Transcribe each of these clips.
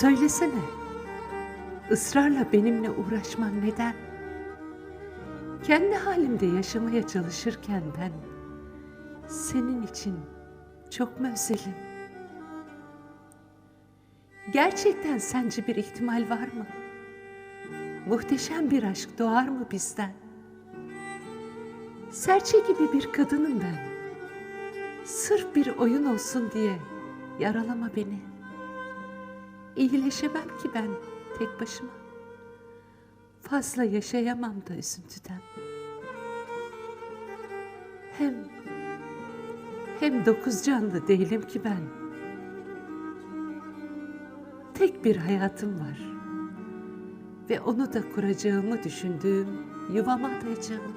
Söylesene. Israrla benimle uğraşman neden? Kendi halimde yaşamaya çalışırken ben senin için çok mu özelim? Gerçekten sence bir ihtimal var mı? Muhteşem bir aşk doğar mı bizden? Serçe gibi bir kadınım ben. Sırf bir oyun olsun diye yaralama beni. İyileşemem ki ben tek başıma. Fazla yaşayamam da üzüntüden. Hem hem dokuz canlı değilim ki ben. Tek bir hayatım var. Ve onu da kuracağımı düşündüğüm yuvama adayacağım.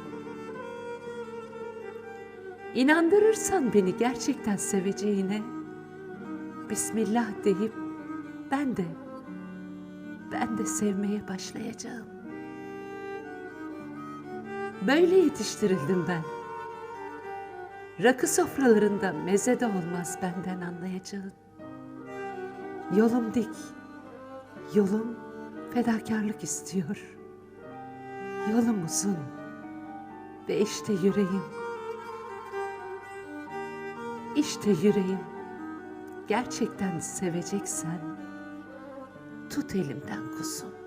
İnandırırsan beni gerçekten seveceğine, Bismillah deyip ben de, ben de sevmeye başlayacağım. Böyle yetiştirildim ben. Rakı sofralarında meze de olmaz benden anlayacağın. Yolum dik, yolum fedakarlık istiyor. Yolum uzun ve işte yüreğim. İşte yüreğim. Gerçekten seveceksen tut elimden kuzum.